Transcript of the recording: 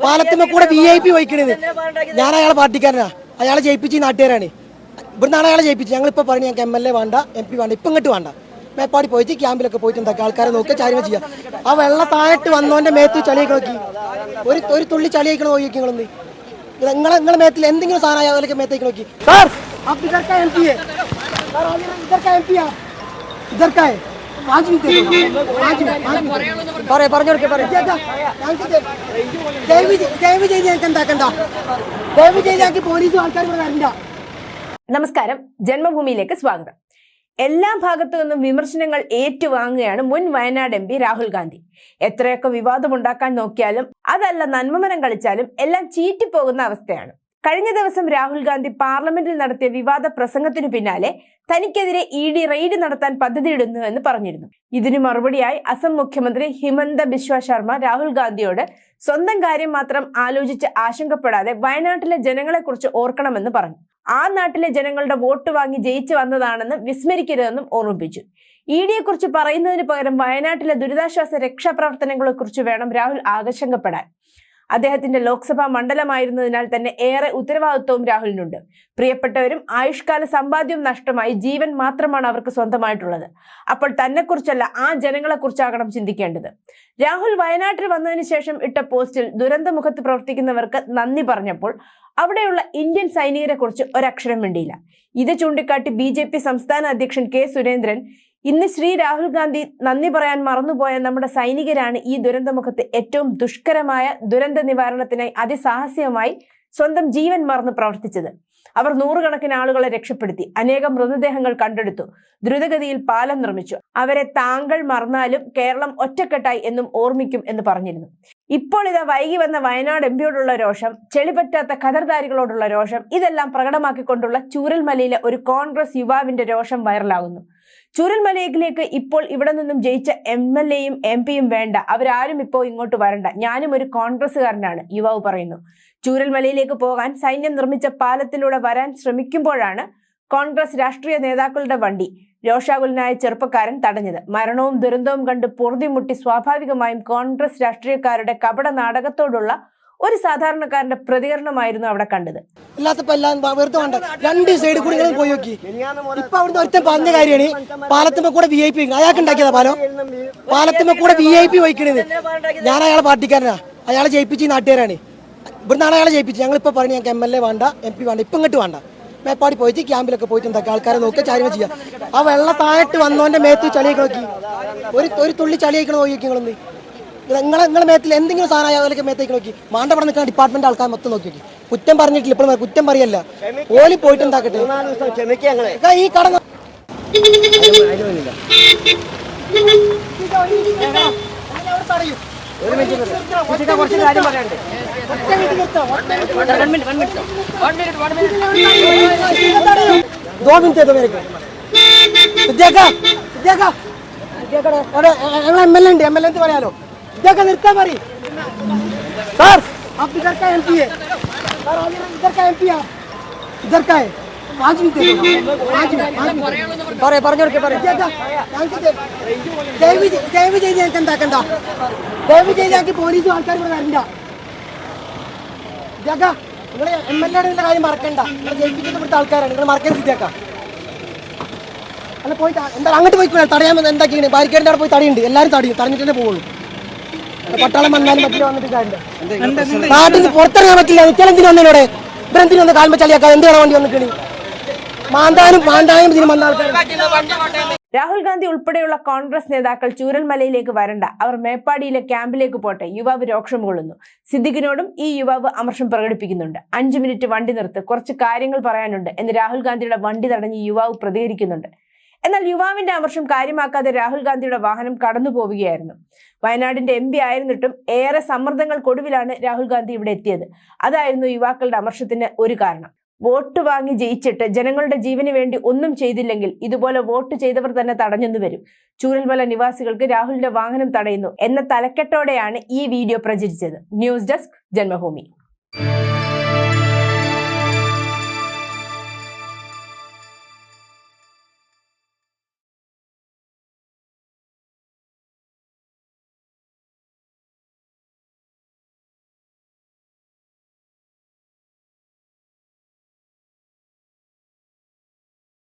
പാലത്തുമ്മ കൂടെ V I P വഹിക്കണത് ഞാൻ അയാളെ പാർട്ടിക്കാരനാ അയാളെ ജയിപ്പിച്ച് ഈ നാട്ടുകാരാണ് ഇവിടുന്നാണ് അയാളെ ജയിപ്പിച്ചത് ഞങ്ങൾ ഇപ്പോൾ പറഞ്ഞു ഞങ്ങൾക്ക് എം എൽ എ വേണ്ട എം പി വേണ്ട ഇപ്പം ഇങ്ങോട്ട് വേണ്ട മേപ്പാടി പോയിട്ട് ക്യാമ്പിലൊക്കെ പോയിട്ട് എന്താക്കുക ആൾക്കാരെ നോക്കുക കാര്യങ്ങൾ ചെയ്യാം ആ വെള്ള താഴത്ത് വന്നോന്റെ മേത്ത് ചളിയൊക്കെ നോക്കി ഒരു ഒരു തുള്ളി ചളിയൊക്കെ നോക്കി നിങ്ങളൊന്ന് നിങ്ങളെ നിങ്ങളെ മേത്തിൽ എന്തെങ്കിലും സാധനം അതിലേക്ക് മേത്തേക്ക് നോക്കി സാർ आप इधर का एमपी है सर आज इधर का एमपी आप इधर का है വാച്ച് പറയാം പറഞ്ഞു കൊടുക്കേ ദയവ് ചെയ്ത് ഞങ്ങൾക്ക് എന്താക്കണ്ട. ദയവ് ചെയ്ത് ഞങ്ങൾക്ക് പോലീസും ആൾക്കാരും ഇവിടെ വരണ്ട. നമസ്കാരം. ജന്മഭൂമിയിലേക്ക് സ്വാഗതം. എല്ലാ ഭാഗത്തു നിന്നും വിമർശനങ്ങൾ ഏറ്റുവാങ്ങുകയാണ് മുൻ വയനാട് എം പി രാഹുൽ ഗാന്ധി. എത്രയൊക്കെ വിവാദം ഉണ്ടാക്കാൻ നോക്കിയാലും അതല്ല നന്മമനം കളിച്ചാലും എല്ലാം ചീറ്റിപ്പോകുന്ന അവസ്ഥയാണ്. കഴിഞ്ഞ ദിവസം രാഹുൽ ഗാന്ധി പാർലമെന്റിൽ നടത്തിയ വിവാദ പ്രസംഗത്തിനു പിന്നാലെ തനിക്കെതിരെ ഇ ഡി റെയ്ഡ് നടത്താൻ പദ്ധതിയിടുന്നു എന്ന് പറഞ്ഞിരുന്നു. ഇതിനു മറുപടിയായി അസം മുഖ്യമന്ത്രി ഹിമന്ത ബിശ്വ ശർമ്മ രാഹുൽ ഗാന്ധിയോട് സ്വന്തം കാര്യം മാത്രം ആലോചിച്ച് ആശങ്കപ്പെടാതെ വയനാട്ടിലെ ജനങ്ങളെക്കുറിച്ച് ഓർക്കണമെന്ന് പറഞ്ഞു. ആ നാട്ടിലെ ജനങ്ങളുടെ വോട്ട് വാങ്ങി ജയിച്ചു വന്നതാണെന്ന് വിസ്മരിക്കരുതെന്നും ഓർമ്മിപ്പിച്ചു. ഇ ഡിയെ കുറിച്ച് പറയുന്നതിന് പകരം വയനാട്ടിലെ ദുരിതാശ്വാസ രക്ഷാപ്രവർത്തനങ്ങളെ കുറിച്ച് വേണം രാഹുൽ ആകർഷങ്കപ്പെടാൻ അദ്ദേഹത്തിന്റെ ലോക്സഭാ മണ്ഡലമായിരുന്നതിനാൽ തന്നെ ഏറെ ഉത്തരവാദിത്വവും രാഹുലിനുണ്ട്. പ്രിയപ്പെട്ടവരും ആയുഷ്കാല സമ്പാദ്യവും നഷ്ടമായി ജീവൻ മാത്രമാണ് അവർക്ക് സ്വന്തമായിട്ടുള്ളത്. അപ്പോൾ തന്നെക്കുറിച്ചല്ല ആ ജനങ്ങളെക്കുറിച്ചാകണം ചിന്തിക്കേണ്ടത്. രാഹുൽ വയനാട്ടിൽ വന്നതിന് ശേഷം ഇട്ട പോസ്റ്റിൽ ദുരന്തമുഖത്ത് പ്രവർത്തിക്കുന്നവർക്ക് നന്ദി പറഞ്ഞപ്പോൾ അവിടെയുള്ള ഇന്ത്യൻ സൈനികരെ കുറിച്ച് ഒരക്ഷരം വേണ്ടിയില്ല ഇത് ചൂണ്ടിക്കാട്ടി ബി സംസ്ഥാന അധ്യക്ഷൻ കെ സുരേന്ദ്രൻ ഇന്ന് ശ്രീ രാഹുൽ ഗാന്ധി നന്ദി പറയാൻ മറന്നുപോയ നമ്മുടെ സൈനികരാണ് ഈ ദുരന്തമുഖത്ത് ഏറ്റവും ദുഷ്കരമായ ദുരന്ത നിവാരണത്തിനായി അതിസാഹസികമായി സ്വന്തം ജീവൻ മറന്ന് പ്രവർത്തിച്ചത്. അവർ നൂറുകണക്കിന് ആളുകളെ രക്ഷപ്പെടുത്തി അനേകം മൃതദേഹങ്ങൾ കണ്ടെടുത്തു ദ്രുതഗതിയിൽ പാലം നിർമ്മിച്ചു. അവരെ താങ്കൾ മറന്നാലും കേരളം ഒറ്റക്കെട്ടായി എന്നും ഓർമ്മിക്കും എന്ന് പറഞ്ഞിരുന്നു. ഇപ്പോൾ ഇതാ വൈകി വന്ന വയനാട് എം പിയോടുള്ള രോഷം ചെളിപറ്റാത്ത ഖദർദാരികളോടുള്ള രോഷം ഇതെല്ലാം പ്രകടമാക്കിക്കൊണ്ടുള്ള ചൂരൽമലയിലെ ഒരു കോൺഗ്രസ് യുവാവിന്റെ രോഷം വൈറലാകുന്നു. ചൂരൽമലയിലേക്ക് ഇപ്പോൾ ഇവിടെ നിന്നും ജയിച്ച എം എൽ എയും എം പിയും വേണ്ട. അവരാരും ഇപ്പോൾ ഇങ്ങോട്ട് വരണ്ട. ഞാനും ഒരു കോൺഗ്രസ്സുകാരനാണ് യുവാവ് പറയുന്നു. ചൂരൽമലയിലേക്ക് പോകാൻ സൈന്യം നിർമ്മിച്ച പാലത്തിലൂടെ വരാൻ ശ്രമിക്കുമ്പോഴാണ് കോൺഗ്രസ് രാഷ്ട്രീയ നേതാക്കളുടെ വണ്ടി. രോഷാകുലനായ ചെറുപ്പക്കാരൻ തടഞ്ഞത്. മരണവും ദുരന്തവും കണ്ട് പൊറുതിമുട്ടി സ്വാഭാവികമായും കോൺഗ്രസ് രാഷ്ട്രീയക്കാരുടെ കപട നാടകത്തോടുള്ള ഒരു സാധാരണക്കാരന്റെ പ്രതികരണമായിരുന്നു അവിടെ കണ്ടത്. രണ്ട് സൈഡിൽ കൂടി പോയി നോക്കി. ഇപ്പൊ അവിടുന്ന് ഒരുത്തൻ പറഞ്ഞ കാര്യമാണ് പാലത്തുമ്മ കൂടെ വി ഐ പി അയാൾക്ക് ഉണ്ടാക്കിയതാ പാലം. പാലത്തുമ്മ കൂടെ വി ഐ പി വഹിക്കണത് ഞാൻ അയാളെ പാർട്ടിക്കാരനാ. അയാളെ ജയിപ്പിച്ച് നാട്ടുകാരാണ്. ഇവിടുന്നാണ് അയാളെ ജയിപ്പിച്ചത്. ഞങ്ങൾ ഇപ്പൊ പറഞ്ഞു ഞങ്ങൾക്ക് എം എൽ എ വേണ്ട എം പി വേണ്ട. ഇപ്പം ഇങ്ങോട്ട് വേണ്ട. മേപ്പാടി പോയിട്ട് ക്യാമ്പിലൊക്കെ പോയിട്ട് എന്താക്കുക ആൾക്കാരെ നോക്കുക ചാരിമ ചെയ്യാം ആ വെള്ള താഴെട്ട് വന്നോന്റെ മേത്ത് ചളിയൊക്കെ നോക്കി ഒരു ഒരു തുള്ളി ചളിയൊക്കെ നോക്കി നിങ്ങളൊന്ന് നിങ്ങളെ നിങ്ങളെ മേത്തിൽ എന്തെങ്കിലും സാധനം അതിലൊക്കെ മേത്തേക്ക് നോക്കി മാണ്ടപടം നിൽക്കുന്ന ഡിപ്പാർട്ട്മെന്റ് ആൾക്കാർ മൊത്തം നോക്കി നോക്കി കുറ്റം പറഞ്ഞിട്ടില്ല ഇപ്പോഴും കുറ്റം പറയല്ല ഓലി പോയിട്ട് എന്താക്കട്ടെ ഈ കട ന- दो मिनट दे दो मेरे को വിദ്യാക്ക വിദ്യാക്ക വിദ്യാക്കടെ അവിടെ ഞങ്ങൾ എം എൽ എ ഉണ്ട് എം എൽ എ പറയാലോ വിദ്യാക്ക നിർത്താൻ പറ സാർ आप इधर का एमपी है सर आज इधर का एमपी आप इधर का है പറയാ പറഞ്ഞു കൊടുക്കേ ദയവ് ചെയ്ത് ഞങ്ങൾക്ക് എന്താക്കണ്ട. ദയവ് ഇവിടെ വരണ്ട. ജഗ നിങ്ങൾ എം എൽ എയുടെ കാര്യം മറക്കണ്ട. നിങ്ങൾ ആൾക്കാരാണ്. നിങ്ങൾ മറക്കാൻ സിദ്ധിയാക്കാം അല്ല പോയി എന്താ അങ്ങോട്ട് പോയിക്കോളെ തടയാമെന്ന് എന്താ ചെയ്യണേ? ബാരിക്കേഡിന്റെ അവിടെ പോയി തടിയുണ്ട്. എല്ലാവരും തടിയും തടഞ്ഞിട്ട് തന്നെ പോകുള്ളൂ പട്ടാളം വന്നാലും പറ്റില്ല വന്നിട്ട് കാര്യമില്ല. നാട്ടിൽ നിന്ന് പുറത്തിറങ്ങാൻ പറ്റില്ല. നിൽക്കലെന്തിനു വന്നതിനോടെ ഇവരെന്തിനു വന്ന് കാൽമ എന്ത് കാണാൻ വണ്ടി വന്നിട്ട് വന്ന ആൾക്കാർ രാഹുൽ ഗാന്ധി ഉൾപ്പെടെയുള്ള കോൺഗ്രസ് നേതാക്കൾ ചൂരൽമലയിലേക്ക് വരണ്ട. അവർ മേപ്പാടിയിലെ ക്യാമ്പിലേക്ക് പോട്ടെ. യുവാവ് രോക്ഷം കൊള്ളുന്നു. സിദ്ദിഖിനോടും ഈ യുവാവ് അമർഷം പ്രകടിപ്പിക്കുന്നുണ്ട്. അഞ്ചു മിനിറ്റ് വണ്ടി നിർത്ത് കുറച്ച് കാര്യങ്ങൾ പറയാനുണ്ട് എന്ന് രാഹുൽ ഗാന്ധിയുടെ വണ്ടി തടഞ്ഞ് യുവാവ് പ്രതികരിക്കുന്നുണ്ട്. എന്നാൽ യുവാവിന്റെ അമർഷം കാര്യമാക്കാതെ രാഹുൽ ഗാന്ധിയുടെ വാഹനം കടന്നു പോവുകയായിരുന്നു. വയനാടിന്റെ എം പി ആയിരുന്നിട്ടും ഏറെ സമ്മർദ്ദങ്ങൾക്കൊടുവിലാണ് രാഹുൽ ഗാന്ധി ഇവിടെ എത്തിയത്. അതായിരുന്നു യുവാക്കളുടെ അമർഷത്തിന് ഒരു കാരണം. വോട്ട് വാങ്ങി ജയിച്ചിട്ട് ജനങ്ങളുടെ ജീവന് വേണ്ടി ഒന്നും ചെയ്തില്ലെങ്കിൽ ഇതുപോലെ വോട്ട് ചെയ്തവർ തന്നെ തടഞ്ഞെന്നു വരും. ചൂരൽമല നിവാസികൾക്ക് രാഹുലിന്റെ വാഹനം തടയുന്നു എന്ന തലക്കെട്ടോടെയാണ് ഈ വീഡിയോ പ്രചരിച്ചത്. News desk Janmabhumi.